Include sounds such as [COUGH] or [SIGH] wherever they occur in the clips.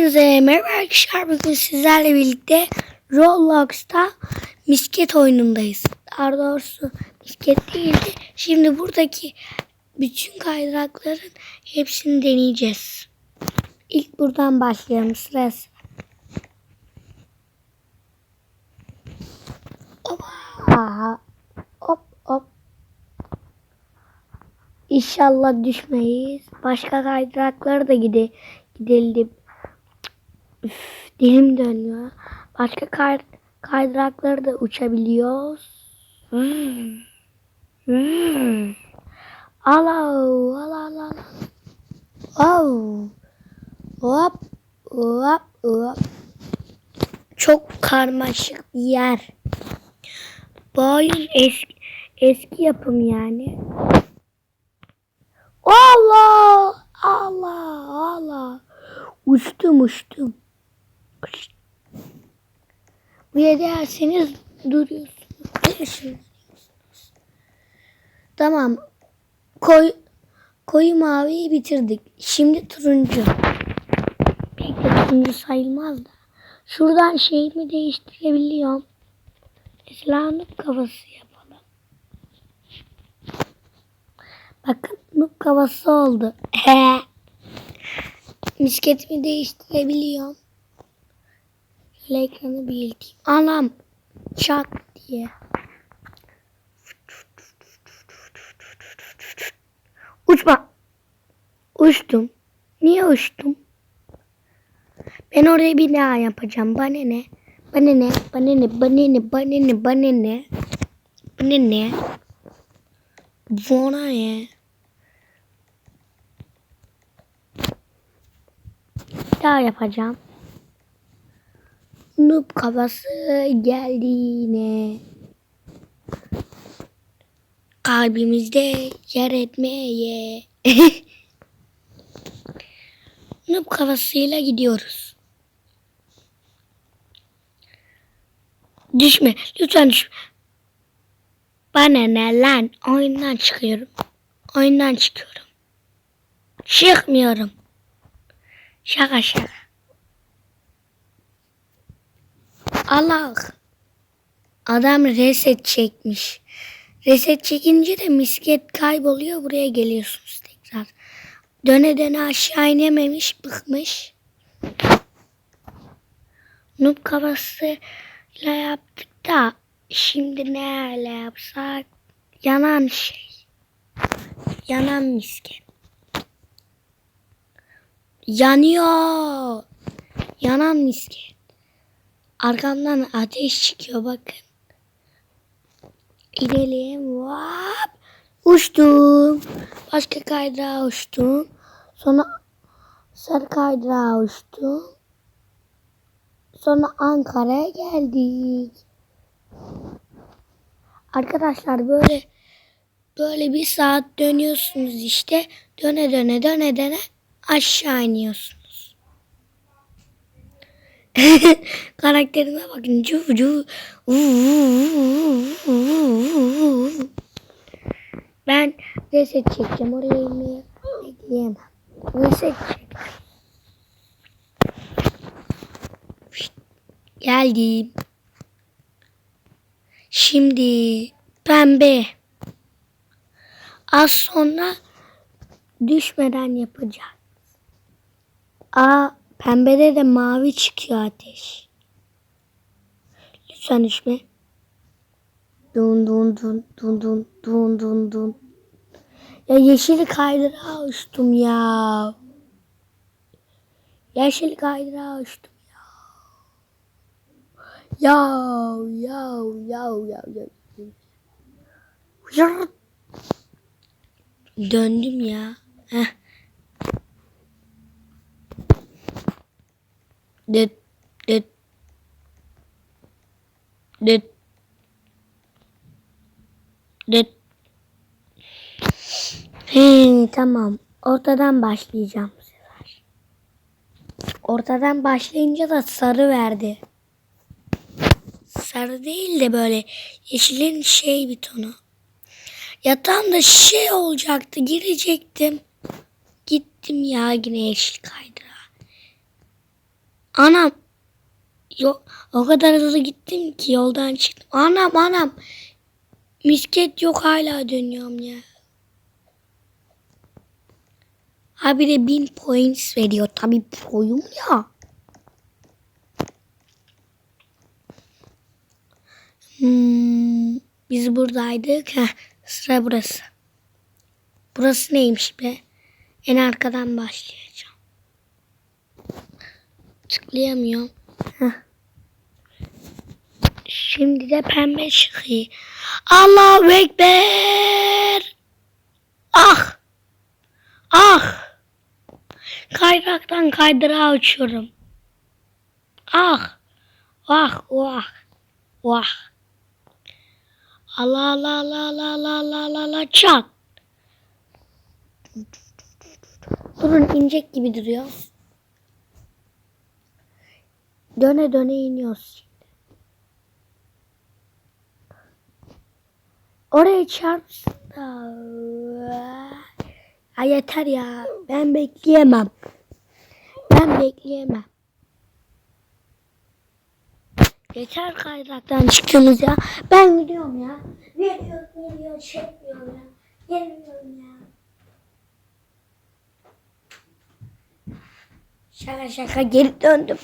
Hepinize merhaba arkadaşlar. Bugün sizlerle birlikte Roblox'ta misket oyunundayız. Daha doğrusu misket değildi. Şimdi buradaki bütün kaydırakların hepsini deneyeceğiz. İlk buradan başlayalım sırası. Oba. Hop hop. İnşallah düşmeyiz. Başka kaydıraklara da gide gidelim. Üf, dilim dönüyor. Başka kay kaydırakları da uçabiliyoruz. Hmm. Hmm. Alo, alo, alo. Oh. Hop, hop, hop. Çok karmaşık bir yer. Bu oyun eski, eski yapım yani. Allah! Allah! Allah! Uçtum uçtum. Buraya derseniz duruyorsunuz. Üşeniyorsunuz. Tamam. Koy, koyu maviyi bitirdik. Şimdi turuncu. Pek de turuncu sayılmaz da. Şuradan şeyimi değiştirebiliyorum. Mesela noob kafası yapalım. Bakın noob kafası oldu. [LAUGHS] Misketimi değiştirebiliyorum. Şöyle ekranı büyüteyim. Anam. Çak diye. Uçma. Uçtum. Niye uçtum? Ben oraya bir daha yapacağım. Bana ne? Bana ne? Bana ne? Bana ne? Bana ne? Bana ne? Bana ne? Bana ne? Bir daha yapacağım. Noob kafası geldi yine. Kalbimizde yer etmeye. [LAUGHS] Noob kafasıyla gidiyoruz. Düşme. Lütfen düşme. Bana ne lan? Oyundan çıkıyorum. Oyundan çıkıyorum. Çıkmıyorum. Şaka şaka. Allah. Adam reset çekmiş. Reset çekince de misket kayboluyor. Buraya geliyorsunuz tekrar. Döne döne aşağı inememiş. Bıkmış. Noob kafasıyla yaptık da şimdi ne öyle yapsak yanan şey. Yanan misket. Yanıyor. Yanan misket. Arkamdan ateş çıkıyor bakın. İnelim. Vap. Uçtum. Başka kaydırağa uçtum. Sonra sarı kaydırağa uçtum. Sonra Ankara'ya geldik. Arkadaşlar böyle böyle bir saat dönüyorsunuz işte. Döne döne döne döne aşağı iniyorsunuz. [LAUGHS] Karakterime bakın. Cu cu. Ben reset çekeceğim. Oraya inmeye bekleyemem. Reset çek. Geldim. Şimdi pembe. Az sonra düşmeden yapacağız. Aa pembede de mavi çıkıyor ateş. Lütfen düşme. Dun dun dun dun dun dun dun dun. Ya yeşil kaydırağa uçtum ya. Yeşil kaydırağa uçtum ya. Ya ya ya ya ya. Yar. Döndüm ya. Heh. Dıt dıt dıt dıt. He, tamam. Ortadan başlayacağım bu sefer. Ortadan başlayınca da sarı verdi. Sarı değil de böyle yeşilin şey bir tonu. Yatağımda şey olacaktı girecektim. Gittim ya yine yeşil kaydıra. Anam. Yok o kadar hızlı gittim ki yoldan çıktım. Anam anam. Misket yok hala dönüyorum ya. Ha bir de bin points veriyor. Tabii proyum ya. Hmm, biz buradaydık. Heh, sıra burası. Burası neymiş be? En arkadan başlayacağım. Tıklayamıyorum. Heh. Şimdi de pembe çıkıyor. Allahu Ekber. Ah. Ah. Kaydıraktan kaydırağa uçuyorum. Ah. Vah vah. Vah. Allah Allah Allah Allah Allah Allah Allah Allah çat. Durun inecek gibi duruyor. Döne döne iniyoruz. Oraya çarpsın da. Ya yeter ya. Ben bekleyemem. Ben bekleyemem. Yeter kaydıraktan çıktığımız ya. Ben gidiyorum ya. Veriyor, veriyor, çekmiyorum ya. Gelmiyorum ya. Şaka şaka geri döndüm.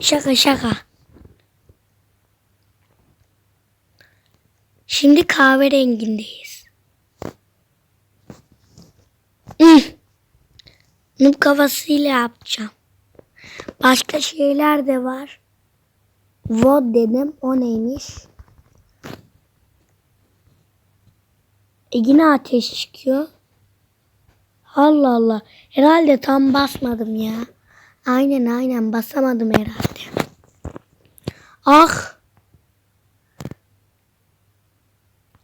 Şaka şaka. Şimdi kahverengindeyiz. Hmm. Noob kafasıyla yapacağım. Başka şeyler de var. Vod dedim. O neymiş? E yine ateş çıkıyor. Allah Allah. Herhalde tam basmadım ya. Aynen aynen basamadım herhalde. Ah.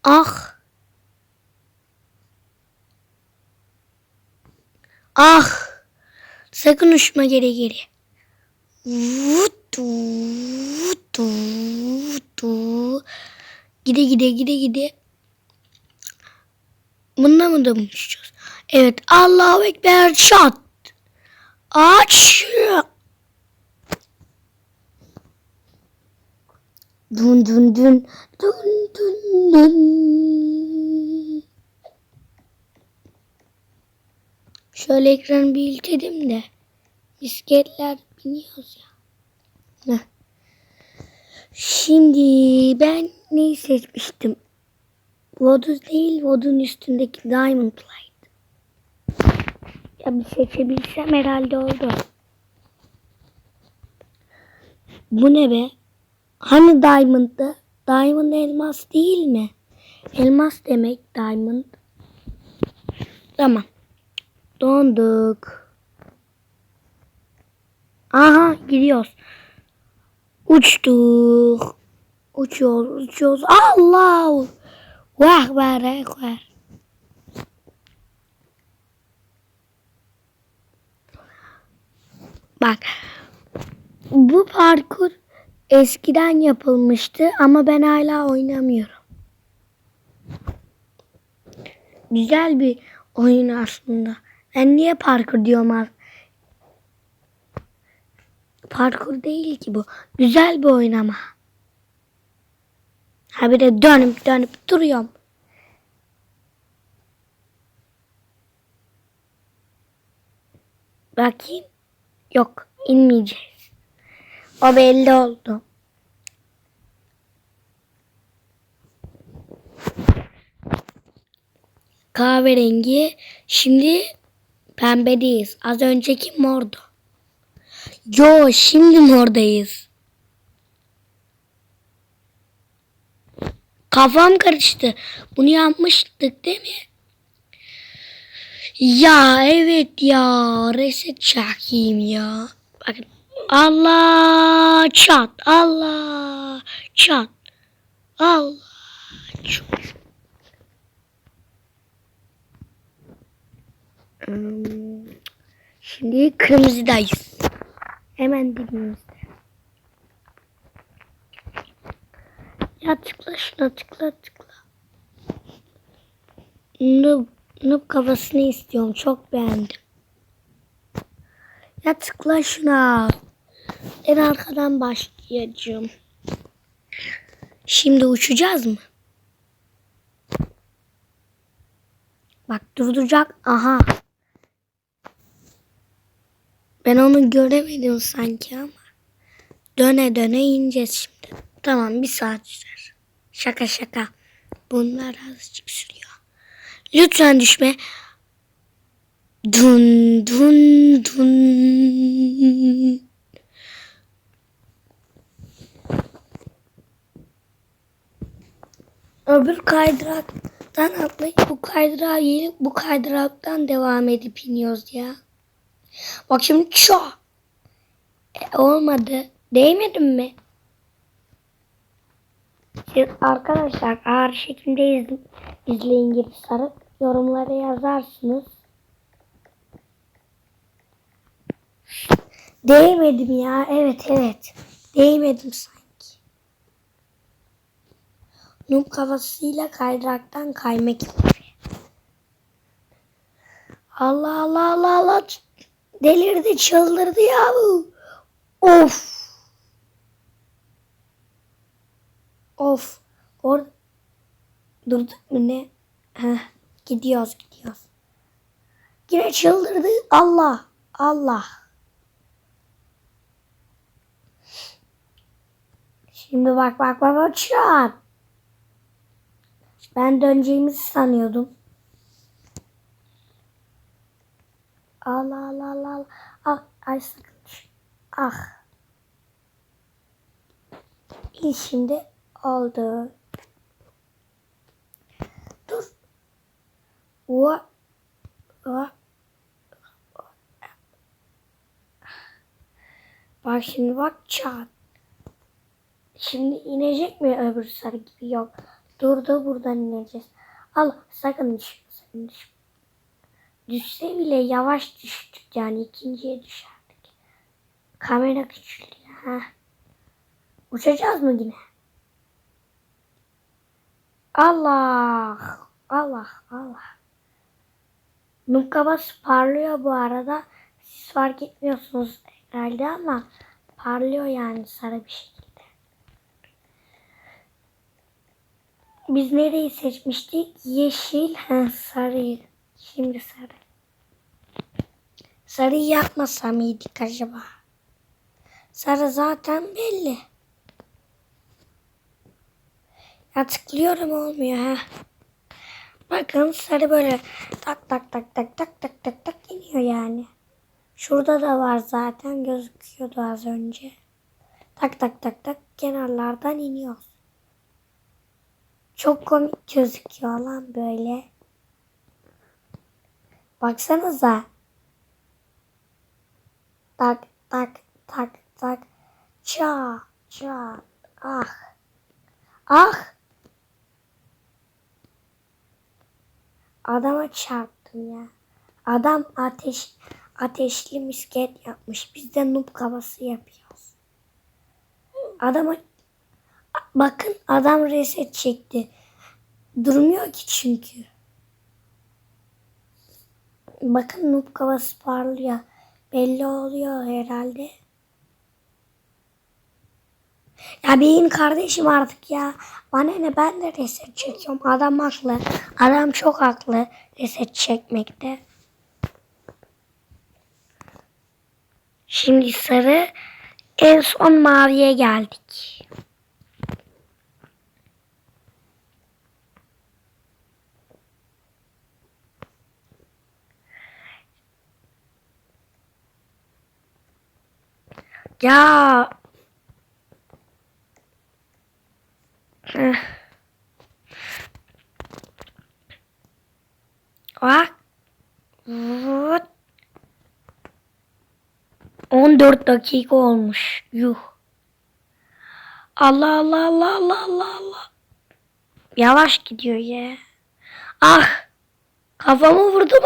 Ah. Ah. Sakın uçma geri geri. Vutu, vutu, vutu. Gide gide gide gide. Bununla mı da uçacağız? Evet. Allahu Ekber şat. Aç. Dun dun dun dun dun dun. Şöyle ekranı bir iltedim de. Misketler biniyoruz ya. Heh. Şimdi ben neyi seçmiştim? Voduz değil, Vodun üstündeki Diamond Light. Ya bir seçebilsem herhalde oldu. Bu ne be? Hani Diamond'dı? Diamond elmas değil mi? Elmas demek Diamond. Tamam. Donduk. Aha gidiyoruz. Uçtuk. Uçuyoruz, uçuyoruz. Allah! Vah var, var. Bak. Bu parkur eskiden yapılmıştı ama ben hala oynamıyorum. Güzel bir oyun aslında. Ben niye parkur diyorum abi? Parkur değil ki bu. Güzel bir oyun ama. Ha bir de dönüp dönüp duruyorum. Bakayım. Yok inmeyeceğiz. O belli oldu. Kahverengi. Şimdi pembedeyiz. Az önceki mordu. Yo şimdi mordayız. Kafam karıştı. Bunu yapmıştık değil mi? Ya evet ya. Reset çakayım ya. Bakın. Allah çat. Allah çat. Allah çat. Hmm, Şimdi kırmızıdayız. Hemen dibimizde. Ya tıkla şuna tıkla tıkla. Noob, noob kafasını istiyorum. Çok beğendim. Ya tıkla şuna. En arkadan başlayacağım. Şimdi uçacağız mı? Bak durduracak. Aha. Ben onu göremedim sanki ama. Döne döne ineceğiz şimdi. Tamam bir saat sürer. Şaka şaka. Bunlar azıcık sürüyor. Lütfen düşme. Dun dun dun. Öbür kaydıraktan atlayıp bu kaydırağa gelip bu kaydıraktan devam edip iniyoruz ya. Bak şimdi ço. E, olmadı. Değmedin mi? Siz arkadaşlar ağır şekilde iz- izleyin gibi sarıp yorumlara yazarsınız. Değmedim ya. Evet evet. Değmedim sanki. Noob kafasıyla kaydıraktan kaymak gibi. Allah Allah Allah Allah. Delirdi çıldırdı ya bu. Of. Of. Or Durduk mu ne? Heh, gidiyoruz gidiyoruz. Yine çıldırdı. Allah. Allah. Şimdi bak bak bak bak an. Ben döneceğimizi sanıyordum. Allah Allah Allah Allah. Ah, ay sakın. Ah. İyi şimdi oldu. Dur. Va. Va. Bak şimdi bak çat. Şimdi inecek mi öbür sarı gibi? Yok. Durdu buradan ineceğiz. Al sakın düşme sakın düşme. Düşse bile yavaş düştük yani ikinciye düşerdik. Kamera küçülüyor. Ha. Uçacağız mı yine? Allah. Allah. Allah. Noob kafası parlıyor bu arada. Siz fark etmiyorsunuz herhalde ama parlıyor yani sarı bir şekilde. Biz nereyi seçmiştik? Yeşil, ha, sarı. Şimdi sarı. Sarıyı yapmasam mıydık acaba? Sarı zaten belli. Ya tıklıyorum olmuyor ha. Bakın sarı böyle tak tak tak tak tak tak tak tak iniyor yani. Şurada da var zaten gözüküyordu az önce. Tak tak tak tak kenarlardan iniyoruz. Çok komik gözüküyor lan böyle. Baksanıza. Tak tak tak tak. Ça ça. Ah. Ah. Adama çarptım ya. Adam ateş ateşli misket yapmış. Biz de noob kafası yapıyoruz. Adama bakın adam reset çekti. Durmuyor ki çünkü. Bakın noob kafası parlıyor. Belli oluyor herhalde. Ya benim kardeşim artık ya. Bana ne ben de reset çekiyorum. Adam haklı. Adam çok haklı reset çekmekte. Şimdi sarı en son maviye geldik. Ya Bak. Vut. 14 dakika olmuş. Yuh. Allah Allah Allah Allah Allah Allah. Yavaş gidiyor ya. Ah. Kafamı vurdum.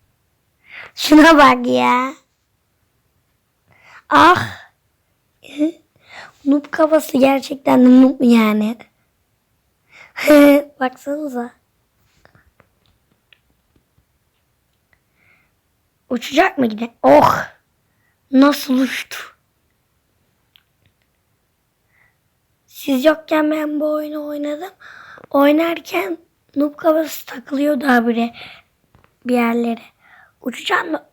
[LAUGHS] Şuna bak ya. Ah. Noob kafası gerçekten de noob yani. [LAUGHS] Baksanıza. Uçacak mı yine? Oh! Nasıl uçtu? Siz yokken ben bu oyunu oynadım. Oynarken noob kafası takılıyordu habire bir yerlere. Uçacağım mı?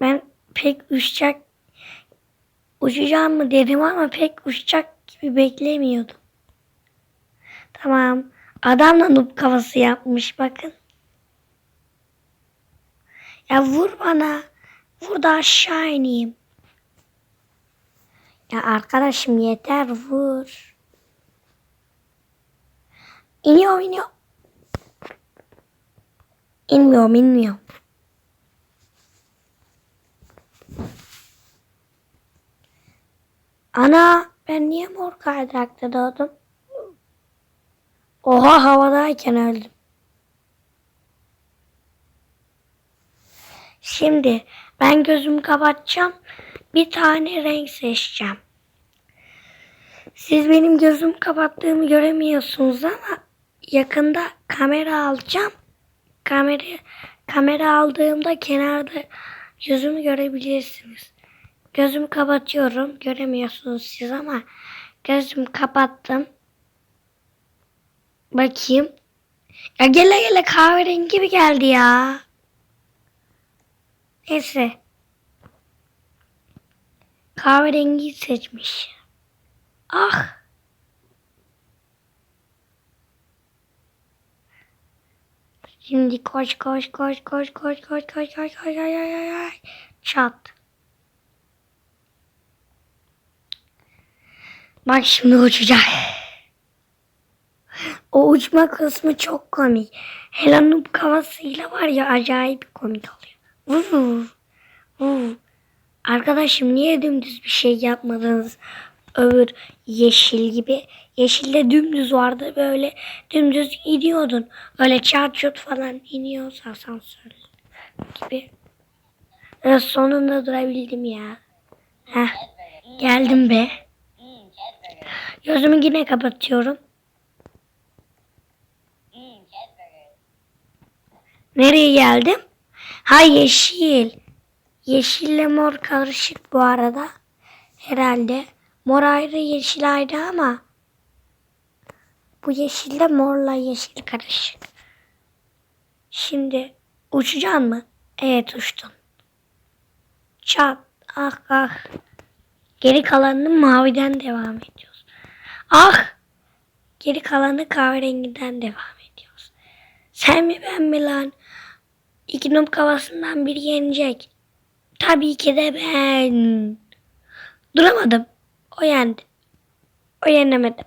Ben pek uçacak uçacağım mı dedim ama pek uçacak gibi beklemiyordum. Tamam. Adam da noob kafası yapmış bakın. Ya vur bana. Vur da aşağı ineyim. Ya arkadaşım yeter vur. İniyorum iniyorum. İnmiyorum inmiyorum. Ana ben niye mor kaydırakta doğdum? Oha havadayken öldüm. Şimdi ben gözümü kapatacağım. Bir tane renk seçeceğim. Siz benim gözümü kapattığımı göremiyorsunuz ama yakında kamera alacağım. Kamera kamera aldığımda kenarda yüzümü görebilirsiniz. Gözümü kapatıyorum. Göremiyorsunuz siz ama gözümü kapattım. Bakayım. Ya gele gele kahverengi gibi geldi ya. Neyse. Kahverengi seçmiş. Ah. Şimdi koş koş koş koş koş koş koş koş koş koş koş koş çat. Bak şimdi uçacak. O uçma kısmı çok komik. Helen'in kafasıyla var ya acayip komik oluyor. Vuf. Vuf. Arkadaşım niye dümdüz bir şey yapmadınız? Öbür yeşil gibi. Yeşilde dümdüz vardı böyle dümdüz iniyordun. Öyle çat çut falan iniyoruz asansör gibi. Ve sonunda durabildim ya. Heh, geldim be. Gözümü yine kapatıyorum. Nereye geldim? Ha yeşil. Yeşille mor karışık bu arada. Herhalde. Mor ayrı yeşil ayrı ama bu yeşille morla yeşil karışık. Şimdi uçacaksın mı? Evet uçtun. Çat. Ah ah. Geri kalanını maviden devam ediyoruz. Ah. Geri kalanı kahverengiden devam ediyoruz. Sen mi ben mi lan? İki noob kafasından biri yenecek. Tabii ki de ben. Duramadım. O yendi. O yenemedi.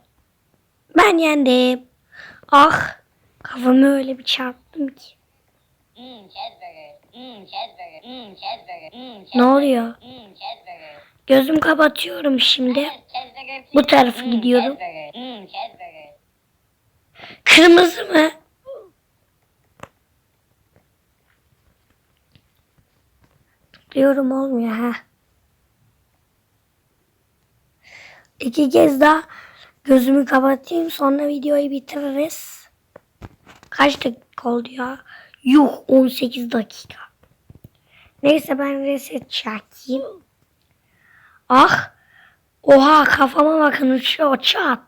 Ben yendim. Ah. Kafamı öyle bir çarptım ki. Cheeseburger. Cheeseburger. Cheeseburger. Mmm, Ne oluyor? Cheeseburger. Gözüm kapatıyorum şimdi. Bu tarafa Mmm, gidiyorum. Cheeseburger. Kırmızı mı? Diyorum olmuyor ha. İki kez daha gözümü kapatayım sonra videoyu bitiririz. Kaç dakika oldu ya? Yuh 18 dakika. Neyse ben reset çekeyim. Ah! Oha kafama bakın uçuyor çat.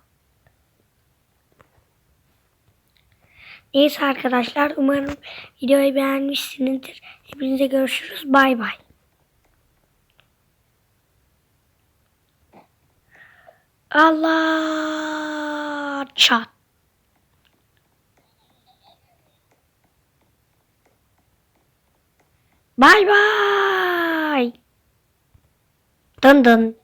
Neyse arkadaşlar umarım videoyu beğenmişsinizdir. Hepinize görüşürüz. Bay bay. Allah çat. Bay bay. and then